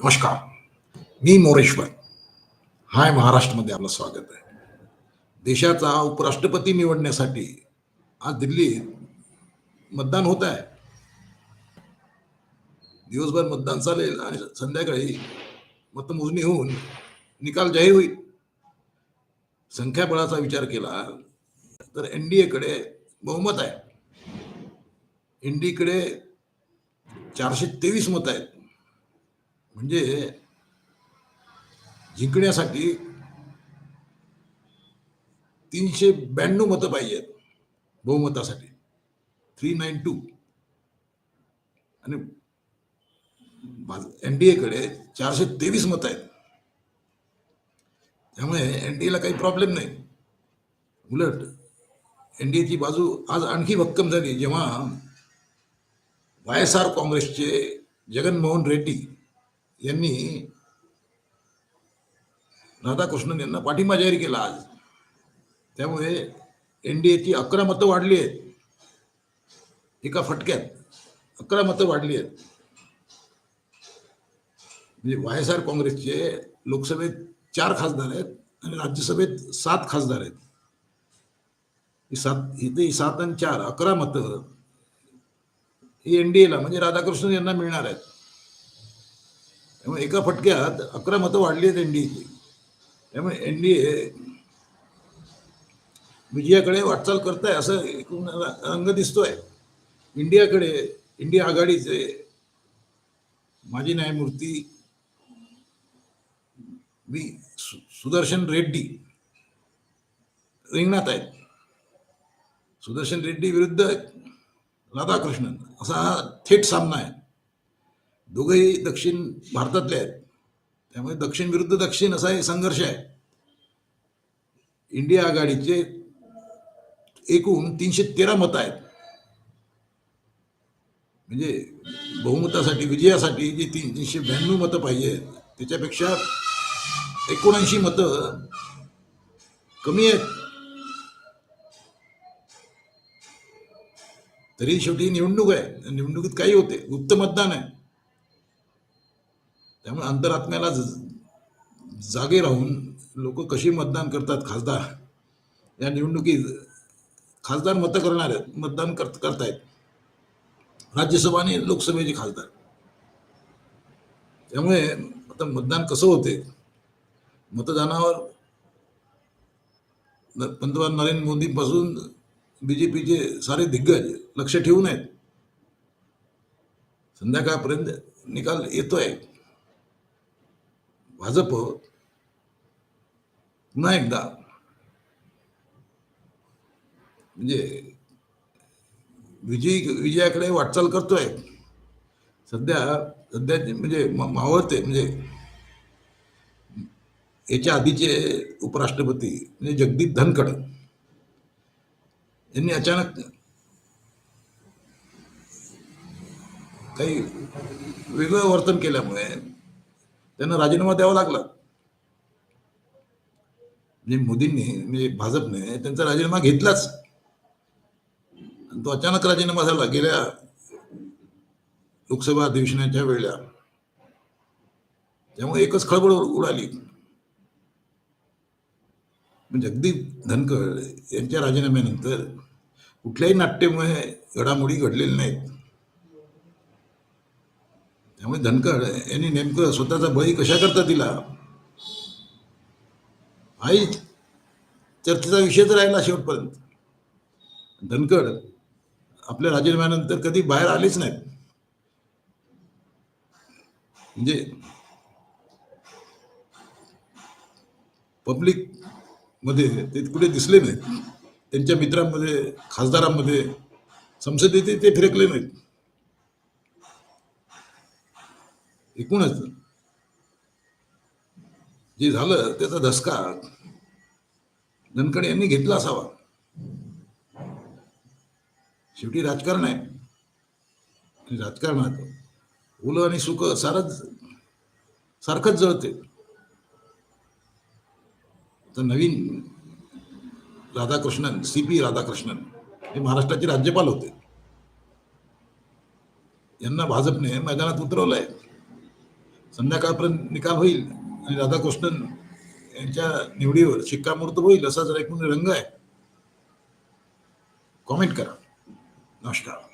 नमस्कार. मी मोरेश्वर. हाय महाराष्ट्रमध्ये आपलं स्वागत आहे. देशाचा उपराष्ट्रपती निवडण्यासाठी आज दिल्लीत मतदान होत आहे. दिवसभर मतदान चालेल आणि संध्याकाळी मतमोजणी होऊन निकाल जाहीर होईल. संख्याबळाचा विचार केला तर एन डी एकडे बहुमत आहे. एन डी कडे चारशे तेवीस मत आहेत. म्हणजे जिंकण्यासाठी तीनशे ब्याण्णव मतं पाहिजेत बहुमतासाठी. थ्री नाईन टू आणि एन डी एकडे चारशे तेवीस मतं आहेत. त्यामुळे एन डी एला काही प्रॉब्लेम नाही. उलट एन डी एची बाजू आज आणखी भक्कम झाली. जेव्हा वाय एस आर काँग्रेसचे जगनमोहन रेड्डी यांनी राधाकृष्णन यांना पाठिंबा जाहीर केला आज. त्यामुळे एन डी एची अकरा मतं वाढली आहेत. एका फटक्यात अकरा मतं वाढली आहेत. म्हणजे वाय एस आर काँग्रेसचे लोकसभेत चार खासदार आहेत आणि राज्यसभेत सात खासदार आहेत. ही सात इथे सात आणि चार अकरा मतं ही एन डी एला म्हणजे राधाकृष्णन यांना मिळणार आहेत. त्यामुळे एका फटक्यात अकरा मतं वाढली आहेत एन डी एची त्यामुळे एन डी ए विजयाकडे वाटचाल करताय असं एकूण रंग दिसतोय. इंडियाकडे इंडिया आघाडीचे माजी न्यायमूर्ती बी सुदर्शन रेड्डी रिंगणात आहेत. सुदर्शन रेड्डी विरुद्ध राधाकृष्णन असा हा थेट सामना आहे. दोघंही दक्षिण भारतातले आहेत. त्यामुळे दक्षिण विरुद्ध दक्षिण असा एक संघर्ष आहे. इंडिया आघाडीचे एकूण तीनशे तेरा मतं आहेत. म्हणजे बहुमतासाठी विजयासाठी जी तीन तीनशे ब्याण्णव मतं पाहिजे त्याच्यापेक्षा एकोणऐंशी मतं कमी आहेत. तरी शेवटी निवडणूक आहे. निवडणुकीत काही होते. गुप्त मतदान आहे. त्यामुळे अंतरात्म्याला ज- जागे राहून लोक कशी मतदान करतात खासदार? या निवडणुकीत खासदार मतं करणार आहेत मतदान कर करतायत. राज्यसभा आणि लोकसभेचे खासदार. त्यामुळे आता मतदान कसं होते? मतदानावर न- पंतप्रधान नरेंद्र मोदीपासून बी जे पीचे सारे दिग्गज लक्ष ठेवून आहेत. संध्याकाळपर्यंत निकाल येतोय. भाजप पुन्हा एकदा म्हणजे विजयी विजयाकडे वाटचाल करतोय. सध्या सध्या म्हणजे मावळते म्हणजे याच्या आधीचे उपराष्ट्रपती म्हणजे जगदीप धनखड यांनी अचानक काही वेगळं वर्तन केल्यामुळे त्यांना राजीनामा द्यावा लागला. म्हणजे मोदींनी म्हणजे भाजपने त्यांचा राजीनामा घेतलाच. आणि तो अचानक राजीनामा झाला गेल्या लोकसभा अधिवेशनाच्या वेळेला. त्यामुळे एकच खळबळ उडाली. म्हणजे अगदी धनखड यांच्या राजीनाम्यानंतर कुठल्याही नाट्यमुळे घडामोडी घडलेल्या नाहीत. त्यामुळे धनकर यांनी नेमकं स्वतःचा बळी कशाकरता दिला? आई चर्चेचा विषयच राहिला शेवटपर्यंत. धनकड आपल्या राजीनाम्यानंतर कधी बाहेर आलेच नाहीत. म्हणजे पब्लिकमध्ये ते कुठे दिसले नाहीत. त्यांच्या मित्रांमध्ये खासदारांमध्ये संसदेत ते फिरकले नाहीत. एकूणच जे झालं त्याचा धसका धनखड यांनी घेतला असावा. शेवटी राजकारण आहे. राजकारणात ओलं आणि सुख सारच सारखंच जळते. तर नवीन राधाकृष्णन सी पी राधाकृष्णन हे महाराष्ट्राचे राज्यपाल होते. यांना भाजपने मैदानात उतरवलंय. संध्याकाळपर्यंत निकाल होईल आणि राधाकृष्णन यांच्या निवडीवर शिक्कामोर्तब होईल असा जर एक रंग आहे. कॉमेंट करा. नमस्कार.